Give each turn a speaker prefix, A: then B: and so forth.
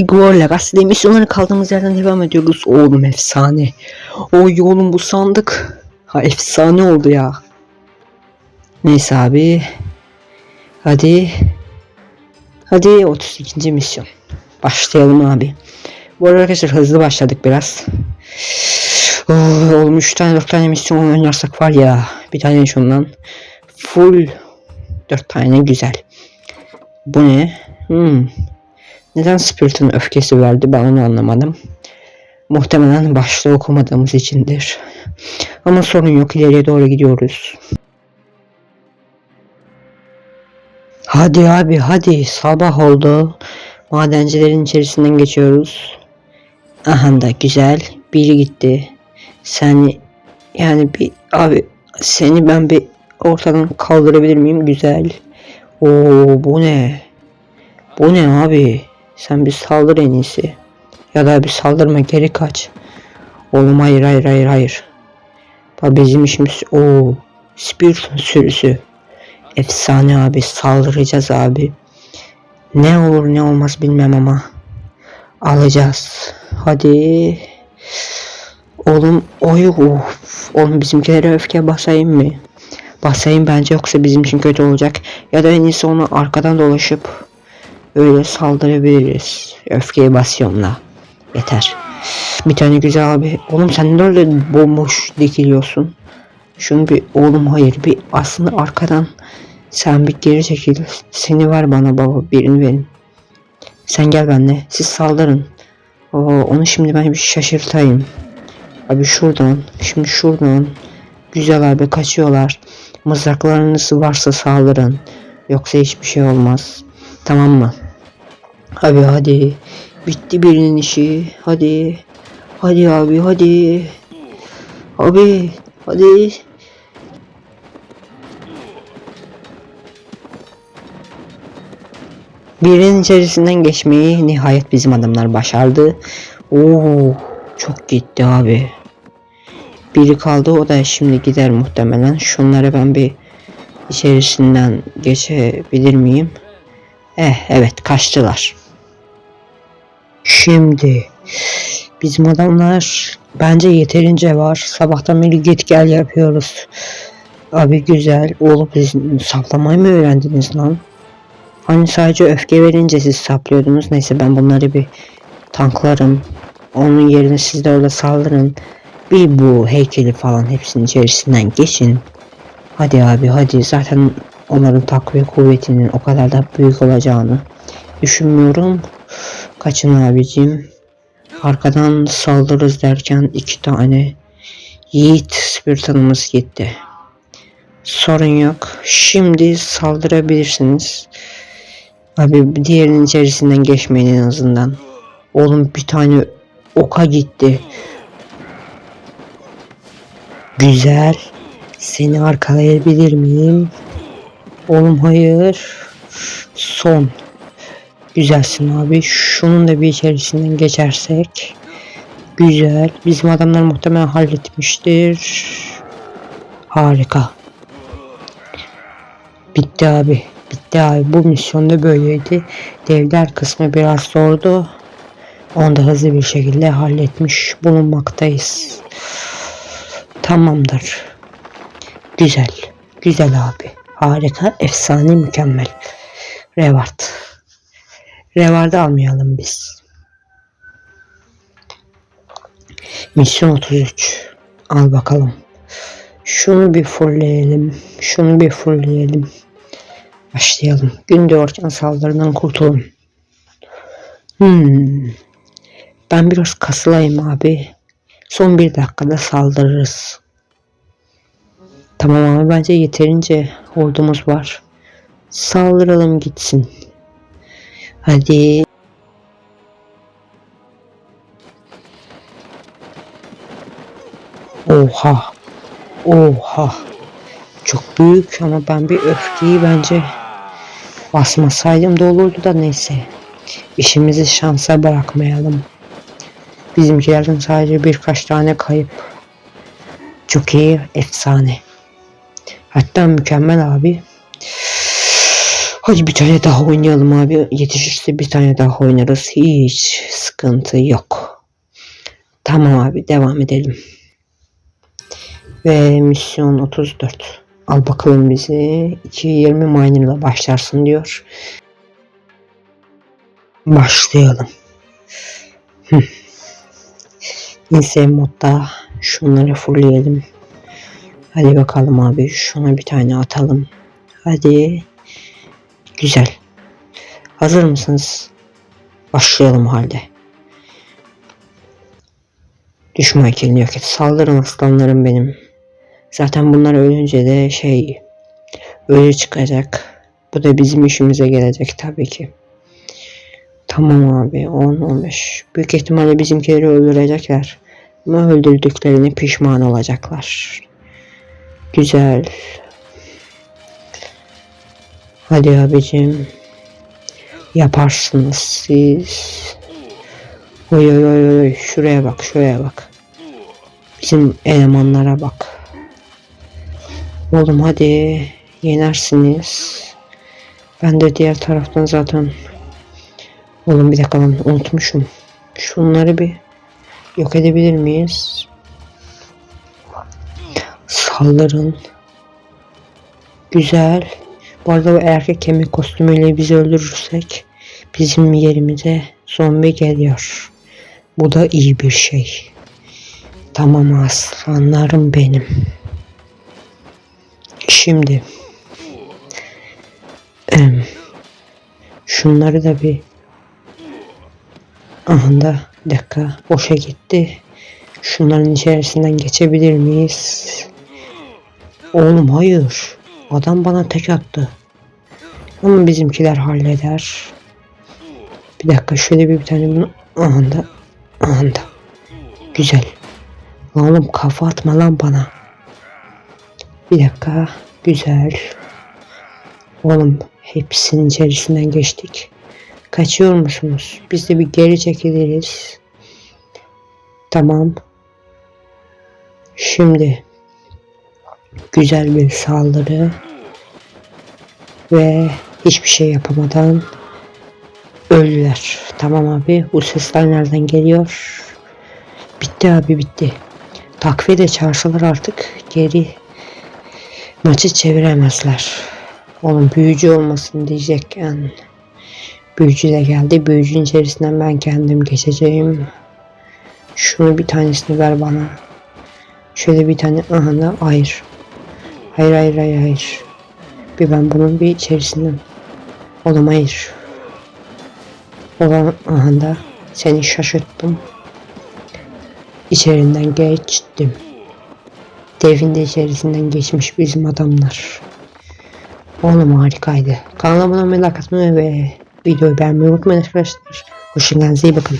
A: City War Legacy'de misyonları kaldığımız yerden devam ediyoruz. Oğlum efsane. Oy oğlum bu sandık. Ha efsane oldu ya. Neyse abi. Hadi. Hadi 32. misyon. Başlayalım abi. Bu arada arkadaşlar hızlı başladık biraz. Oğlum 3 tane 4 tane misyon oynarsak var ya. Bir tane şundan. Full 4 tane güzel. Bu ne? Hmm. Neden Spirit'in öfkesi verdi ben onu anlamadım. Muhtemelen başta okumadığımız içindir. Ama sorun yok ileriye doğru gidiyoruz. Hadi abi hadi sabah oldu. Madencilerin içerisinden geçiyoruz. Aha da güzel. Biri gitti. Sen yani bir abi seni ben bir ortadan kaldırabilir miyim? Güzel. Oo bu ne? Bu ne abi? Sen bir saldır en iyisi. Ya da bir saldırma geri kaç. Oğlum hayır hayır hayır hayır. Bak bizim işimiz o Spirit sürüsü. Efsane abi saldıracağız abi. Ne olur ne olmaz bilmem ama. Alacağız. Hadi. Oğlum oy of. Oğlum bizimkilere öfke basayım mı? Basayım bence yoksa bizim için kötü olacak. Ya da en iyisi onu arkadan dolaşıp öyle saldırabiliriz. Öfkeyi basıyorum la. Yeter. Bir tane güzel abi. Oğlum sen ne öyle bomboş dikiliyorsun? Şunu bir oğlum hayır bir aslında arkadan sen bir geri çekil. Seni ver bana baba birini verin. Sen gel benimle. Siz saldırın. Oo, onu şimdi ben bir şaşırtayım. Abi şuradan. Şimdi şuradan. Güzel abi kaçıyorlar. Mızraklarınız varsa saldırın. Yoksa hiçbir şey olmaz. Tamam mı? Abi hadi. Bitti birinin işi. Hadi. Hadi abi hadi. Abi hadi. Birinin içerisinden geçmeyi nihayet bizim adamlar başardı. Oo, çok gitti abi. Biri kaldı o da şimdi gider muhtemelen. Şunları ben bir içerisinden geçebilir miyim? Eh evet kaçtılar. Şimdi bizim adamlar bence yeterince var. Sabahtan beri git gel yapıyoruz. Abi güzel. Oğlum siz saplamayı mı öğrendiniz lan? Hani sadece öfke verince siz saplıyordunuz. Neyse ben bunları bir tanklarım. Onun yerine siz de öyle saldırın. Bir bu heykeli falan hepsinin içerisinden geçin. Hadi abi hadi zaten onların takviye kuvvetinin o kadar da büyük olacağını düşünmüyorum. Kaçın abicim. Arkadan saldırırız derken iki tane Yiğit Spiritanımız gitti. Sorun yok. Şimdi saldırabilirsiniz. Abi diğerinin içerisinden geçmeyin en azından. Oğlum bir tane oka gitti. Güzel. Seni arkalayabilir miyim? Oğlum hayır. Son. Güzelsin abi. Şunun da bir içerisinden geçersek. Güzel. Bizim adamlar muhtemelen halletmiştir. Harika. Bitti abi. Bitti abi. Bu misyonda böyleydi. Devler kısmı biraz zordu. Onu da hızlı bir şekilde halletmiş bulunmaktayız. Tamamdır. Güzel. Güzel abi. Harika. Efsane mükemmel. Reward. Reward'ı almayalım biz. Misyon 33. Al bakalım. Şunu bir fullleyelim. Şunu bir fullleyelim. Başlayalım. Gün doğarken saldırıdan kurtulun. Hmm. Ben biraz kasılayım abi. Son bir dakikada saldırırız. Tamam ama bence yeterince ordumuz var. Saldıralım gitsin. Hadi. Oha. Oha. Çok büyük ama ben bir öfkeyi bence basmasaydım da olurdu da neyse. İşimizi şansa bırakmayalım. Bizimkilerden sadece birkaç tane kayıp. Çok iyi, efsane. Hatta mükemmel abi. Hadi bir tane daha oynayalım abi. Yetişirse bir tane daha oynarız. Hiç sıkıntı yok. Tamam abi devam edelim. Ve misyon 34. Al bakalım bizi. 2.20 miner ile başlarsın diyor. Başlayalım. Hı. Insane modda şunları fullleyelim. Hadi bakalım abi şuna bir tane atalım. Hadi. Güzel. Hazır mısınız? Başlayalım halde. Düşman ekilini yok et. Saldırın aslanlarım benim. Zaten bunlar ölünce de şey ölü çıkacak. Bu da bizim işimize gelecek tabii ki. Tamam abi 10-15. Büyük ihtimalle bizimkileri öldürecekler. Ama öldürdüklerine pişman olacaklar. Güzel. Hadi abicim. Yaparsınız siz. Oy oy oy oy. Şuraya bak şuraya bak. Bizim elemanlara bak. Oğlum hadi. Yenersiniz. Ben de diğer taraftan zaten Oğlum bir dakika lan unutmuşum. Şunları bir yok edebilir miyiz? Saldırın. Güzel. Bu arada bu erkek kemik kostümüyle bizi öldürürsek bizim yerimize zombi geliyor. Bu da iyi bir şey. Tamam aslanlarım benim. Şimdi şunları da bir Aha da bir dakika boşa gitti. Şunların içerisinden geçebilir miyiz? Oğlum hayır. Adam bana tek attı. Ama bizimkiler halleder. Bir dakika şöyle bir, bir tane bunu aha da aha da. Güzel. Oğlum kafa atma lan bana. Bir dakika. Güzel. Oğlum hepsinin içerisinden geçtik. Kaçıyor musunuz? Biz de bir geri çekiliriz. Tamam. Şimdi güzel bir saldırı ve hiçbir şey yapamadan öldüler. Tamam abi bu sesler nereden geliyor? Bitti abi bitti. Takviye de çağırsalar artık geri maçı çeviremezler. Oğlum büyücü olmasın diyecekken büyücü de geldi. Büyücünün içerisinden ben kendim geçeceğim. Şunu bir tanesini ver bana. Şöyle bir tane aha hayır. Hayır hayır hayır hayır. Bir ben bunun bir içerisinden. Oğlum hayır. Olan aha da seni şaşırttım. İçerinden geçtim. Devin de içerisinden geçmiş bizim adamlar. Oğlum harikaydı. Kanalıma abone olmayı, like atmayı ve videoyu beğenmeyi unutmayın arkadaşlar. Hoşçakalın. iyi bakın.